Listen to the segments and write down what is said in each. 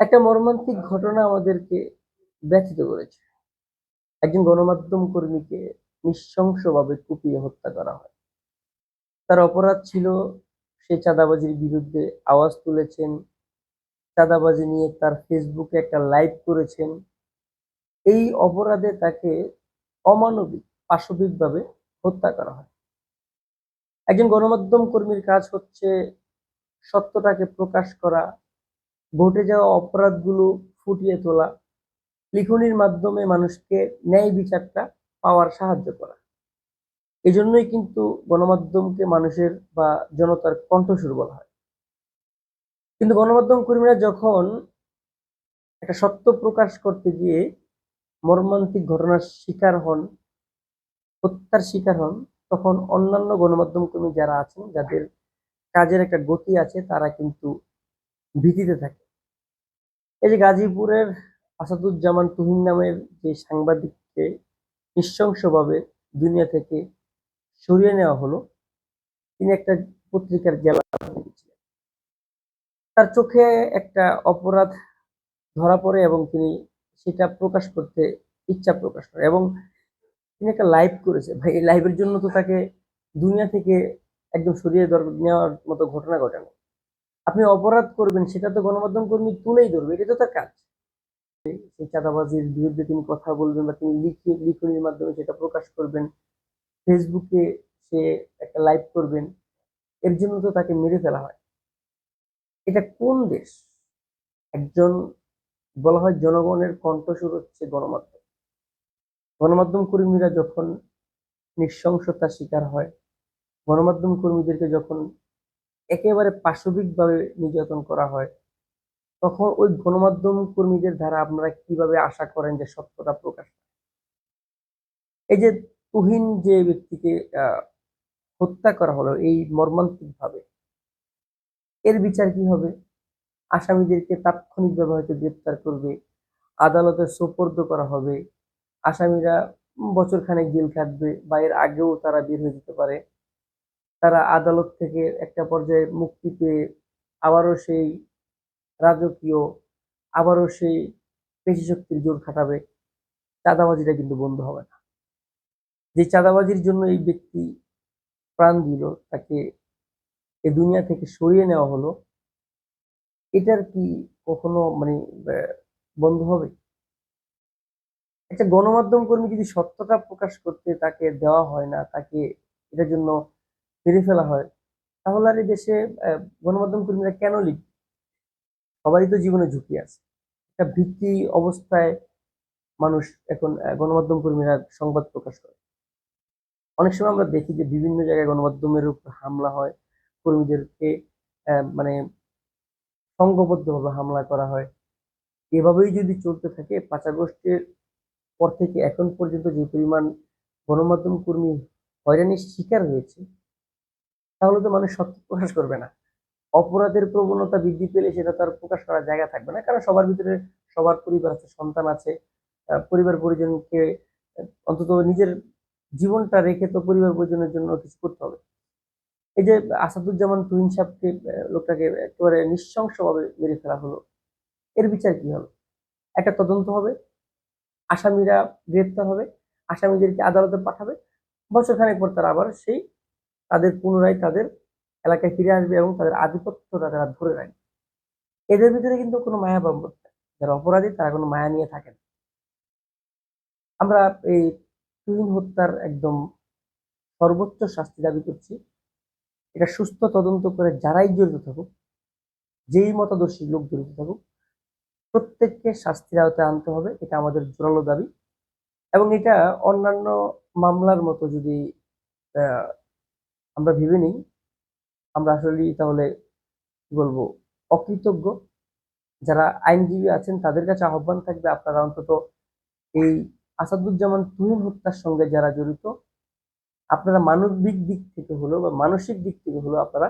একটা মর্মান্তিক ঘটনা আমাদেরকে ব্যথিত করেছে। একজন গণমাধ্যম কর্মীকে নৃশংসভাবে কুপিয়ে হত্যা করা হয়। তার অপরাধ ছিল, সে চাঁদাবাজির বিরুদ্ধে আওয়াজ তুলেছেন, চাঁদাবাজি নিয়ে তার ফেসবুকে একটা লাইভ করেছেন। এই অপরাধে তাকে অমানবিক, পাশবিকভাবে হত্যা করা হয়। একজন গণমাধ্যম কর্মীর কাজ হচ্ছে সত্যটাকে প্রকাশ করা ঘটে যাওয়া অপরাধগুলো ফুটিয়ে তোলা, লিখনির মাধ্যমে মানুষকে ন্যায় বিচারটা পাওয়ার সাহায্য করা। এই জন্যই কিন্তু গণমাধ্যমকে মানুষের বা জনতার কণ্ঠস্বর বলা হয়। কিন্তু গণমাধ্যম কর্মীরা যখন একটা সত্য প্রকাশ করতে গিয়ে মর্মান্তিক ঘটনার শিকার হন, হত্যার শিকার হন, তখন অন্যান্য গণমাধ্যম কর্মী যারা আছেন, যাদের কাজের একটা গতি আছে, তারা কিন্তু ভীতিতে থাকে। এই যে গাজীপুরের আসাদুজ্জামান তুহিন নামের যে সাংবাদিককে নৃশংসভাবে দুনিয়া থেকে সরিয়ে নেওয়া হলো, তিনি একটা পত্রিকার জেলা তার চোখে একটা অপরাধ ধরা পড়ে এবং তিনি সেটা প্রকাশ করতে ইচ্ছা প্রকাশ করে এবং তিনি একটা লাইভ করেছে। ভাই, এই লাইভের জন্য তো তাকে দুনিয়া থেকে একদম সরিয়ে নেওয়ার মতো ঘটনা ঘটানো। আপনি অপরাধ করবেন, সেটা তো গণমাধ্যম কর্মী তুলেই ধরবে, এটা তো তার কাজ। সেই চাঁদাবাজির বিরুদ্ধে তিনি কথা বলবেন বা তিনি লিখে, লিখনির মাধ্যমে সেটা প্রকাশ করবেন। ফেসবুকে সে একটা লাইভ করবেন, এর জন্য তো তাকে মেরে ফেলা হয়। এটা কোন দেশ? একজন বলা হয় জনগণের কণ্ঠস্বর হচ্ছে গণমাধ্যম। গণমাধ্যম কর্মীরা যখন নৃশংসতার শিকার হয়, গণমাধ্যম কর্মীদেরকে যখন একেবারে পাশবিকভাবে নির্যাতন করা হয়। তখন ওই গণমাধ্যম কর্মীদের দ্বারা আপনারা কীভাবে আশা করেন যে সত্যটা প্রকাশ এই যে তুহিন যে ব্যক্তিকে হত্যা করা হলো এই মর্মান্তিক ভাবে এর বিচার কি হবে? আসামিদেরকে তাৎক্ষণিকভাবে হয়তো গ্রেপ্তার করবে, আদালতে সোপর্দ করা হবে, আসামিরা বছর খানেক জেল খাটবে বা এর আগেও তারা বের হয়ে যেতে পারে। তারা আদালত থেকে একটা পর্যায়ে মুক্তি পেয়ে আবারও সেই রাজকীয়, আবারও সেই পেশি শক্তির জোর খাটাবে, চাঁদাবাজিটা কিন্তু বন্ধ হবে না। যে চাঁদাবাজির জন্য এই ব্যক্তি প্রাণ দিল, তাকে এ দুনিয়া থেকে সরিয়ে নেওয়া হলো, এটার কি কখনো মানে বন্ধ হবে? একটা গণমাধ্যম কর্মী যদি সত্যটা প্রকাশ করতে তাকে দেওয়া হয় না, তাকে এটার জন্য ফিরে ফেলা হয়, তাহলে আর এই দেশে গণমাধ্যম কর্মীরা কেন লিখবে? সবারই তো জীবনে ঝুঁকি আছে। একটা ভিত্তি অবস্থায় মানুষ এখন গণমাধ্যম কর্মীরা সংবাদ প্রকাশ করে। অনেক সময় আমরা দেখি যে বিভিন্ন জায়গায় গণমাধ্যমের উপর হামলা হয়, কর্মীদেরকে মানে সংঘবদ্ধভাবে হামলা করা হয়। এভাবেই যদি চলতে থাকে, পাঁচ আগস্টের পর থেকে এখন পর্যন্ত যে পরিমাণ গণমাধ্যম কর্মী হয়রানির শিকার হয়েছে তাহলে তো মানুষ সত্য প্রকাশ করবে না। অপরাধের প্রবণতা বৃদ্ধি পেলে সেটা তার প্রকাশ করার জায়গা থাকবে না, কারণ সবার ভিতরে সবার পরিবার আছে, সন্তান আছে। পরিবার পরিজনকে, অন্তত নিজের জীবনটা রেখে তো পরিবার পরিজনের জন্য কিছু করতে হবে। এই যে আসাদুজ্জামান তুহিন সাহেবকে লোকটাকে একেবারে নৃশংসভাবে মেরে ফেলা হলো, এর বিচার কি হলো একটা তদন্ত হবে, আসামিরা গ্রেপ্তার হবে, আসামিদেরকে আদালতে পাঠাবে, বছর খানেক পর তারা আবার সেই পুনরায় তাদের এলাকায় ফিরে আসবে এবং তাদের আধিপত্যটা তারা ধরে রাখবে। এদের ভিতরে কিন্তু কোনো মায়া বাম্বত যারা অপরাধী, তারা কোনো মায়া নিয়ে থাকে না। আমরা এই তুহিন হত্যার একদম সর্বোচ্চ শাস্তি দাবি করছি। এটা সুস্থ তদন্ত করে যারাই জড়িত থাকুক, যেই মতাদর্শী লোক জড়িত থাকুক, প্রত্যেককে শাস্তির আওতায় আনতে হবে। এটা আমাদের জোরালো দাবি। এবং এটা অন্যান্য মামলার মতো যদি আমরা ভেবে নিই। আমরা আসলে তাহলে কি বলব, অকৃতজ্ঞ। যারা আইনজীবী আছেন, তাদের কাছে আহ্বান থাকবে আপনারা অন্তত এই আসাদুজ্জামান তুহিন হত্যার সঙ্গে যারা জড়িত, আপনারা মানবিক দিক থেকে হলো বা মানসিক দিক থেকে হলো আপনারা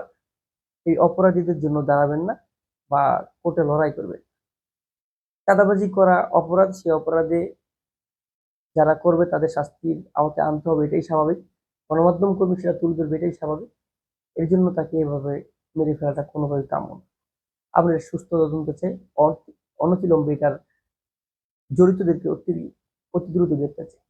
এই অপরাধীদের জন্য দাঁড়াবেন না বা কোর্টে লড়াই করবেন। চাঁদাবাজি করা অপরাধ সে অপরাধে যারা করবে তাদের শাস্তির আওতায় আনতে হবে, এটাই স্বাভাবিক। গণমাধ্যম কর্মী সেটা তুলে ধরবে, এটাই স্বাভাবিক। এর জন্য তাকে এভাবে মেরে ফেলাটা কোনোভাবে কাম্য আমরা সুস্থ তদন্ত চাই অন- অনতিলম্বে এটার জড়িতদেরকে অতি অতি দ্রুত গ্রেপ্তার চাই।